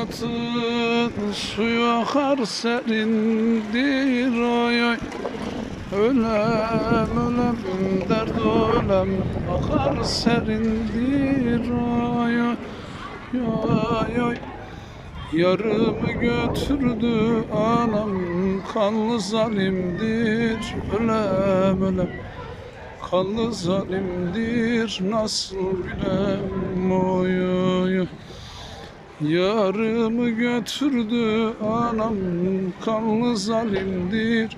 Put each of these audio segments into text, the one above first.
Atın suyu akar serindir oy oy. Ölem ölem dert ölem akar serindir oy oy. Oy oy. Yarımı götürdü anam kanlı zalimdir. Ölem ölem Kanlı zalimdir. Nasıl bilem oy oy. Yarımı götürdü anam kanlı zalimdir.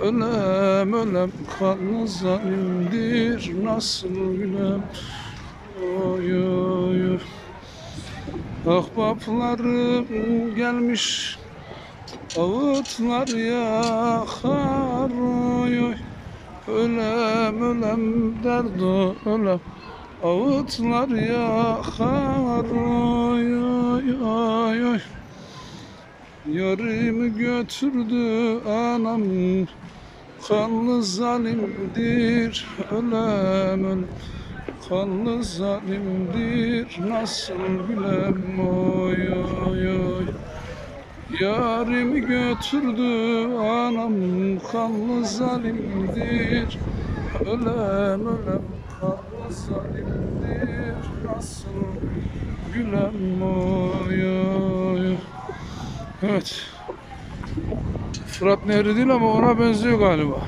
Ölem ölem kanlı zalimdir. Nasıl Oy oy oy. Ahbaplarım gelmiş Ağıtlar yakar. Oy oy. Ölem ölem derdo ölem Ağıtlar yakar oy oy oy oy Yarımı götürdü anam Kanlı zalimdir ölem ölem Kanlı zalimdir nasıl bilem oy oy oy Yarimi götürdü anam kanlı zalimdir Ölem ölem kanlı zalimdir Nasıl gülem oy oy Evet. Fırat Nehri değil ama ona benziyor galiba.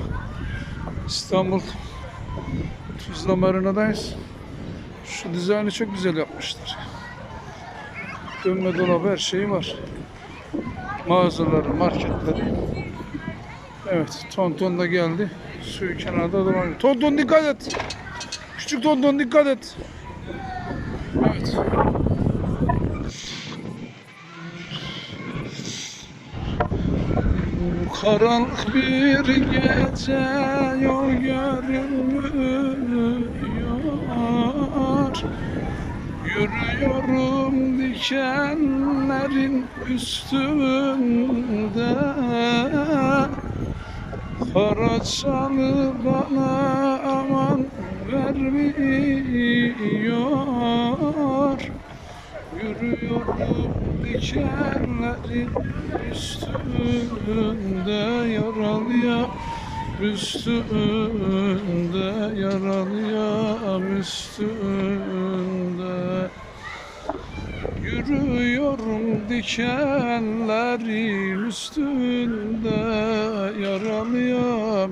İstanbul Tuzla Marina'dayız. Şu dizaynı çok güzel yapmışlar. Dönme dolabı her şeyi var. Mağazaları, marketleri. Evet, Tonton da geldi. Suyu kenarda dolanıyor. Tonton dikkat et. Küçük Tonton dikkat et. Evet. Karanlık bir gece yol görünmüyor Yürüyorum dikenlerin üstünde Karaçalı bana aman vermiyor. Yürüyorum dikenlerin üstünde yaralıyam Üstünde yaralıyam üstünde Yürüyorum dikenlerin üstünde yaralıyam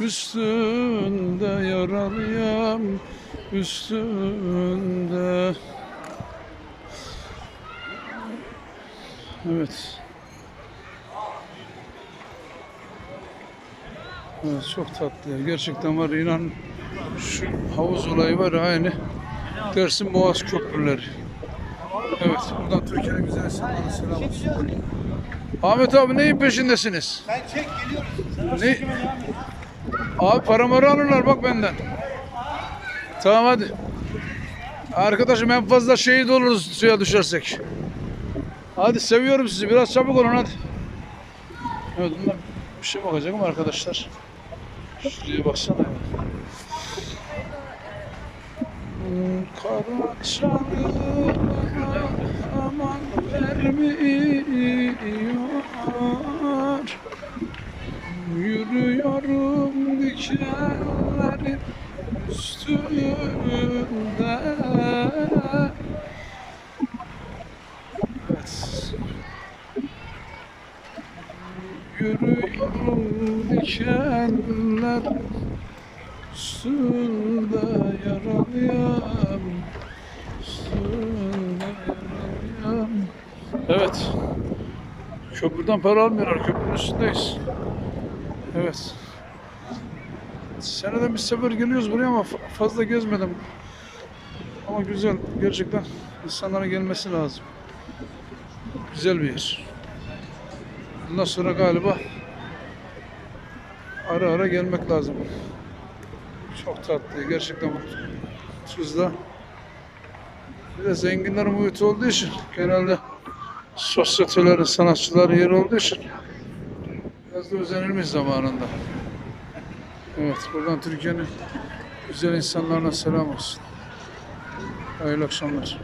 Üstünde yaralıyam üstünde Evet. Evet çok tatlı. Gerçekten var inan şu havuz olayı var aynı Dersim Boğaz köprüleri. Evet buradan Türkiye'nin güzel insanlara selam olsun. Ahmet abi neyin peşindesiniz? Ben çek geliyorum. Ne? Abi paramı alırlar bak benden. Tamam hadi. Arkadaşım en fazla şehit oluruz suya düşersek. Hadi seviyorum sizi. Biraz çabuk olun hadi. Evet bundan bir şey bakacağım arkadaşlar. Şuraya baksana Kara üstünde Evet Yürüyorum dikenler üstünde yaralıyam Üstünde yaralıyam Evet Köprüden para almıyorlar. Köprünün üstündeyiz. Evet. Senede bir sefer geliyoruz buraya ama fa- fazla gezmedim. Ama güzel. Gerçekten insanlara gelmesi lazım. Güzel bir yer. Bundan sonra galiba ara ara gelmek lazım. Çok tatlı. Gerçekten Tuzla. Bir de zenginlerin muhiti olduğu için genelde sosyetelerin, sanatçıların yeri olduğu için biraz da özenilmiş zamanında. Evet, buradan Türkiye'nin güzel insanlarına selam olsun. Hayırlı akşamlar.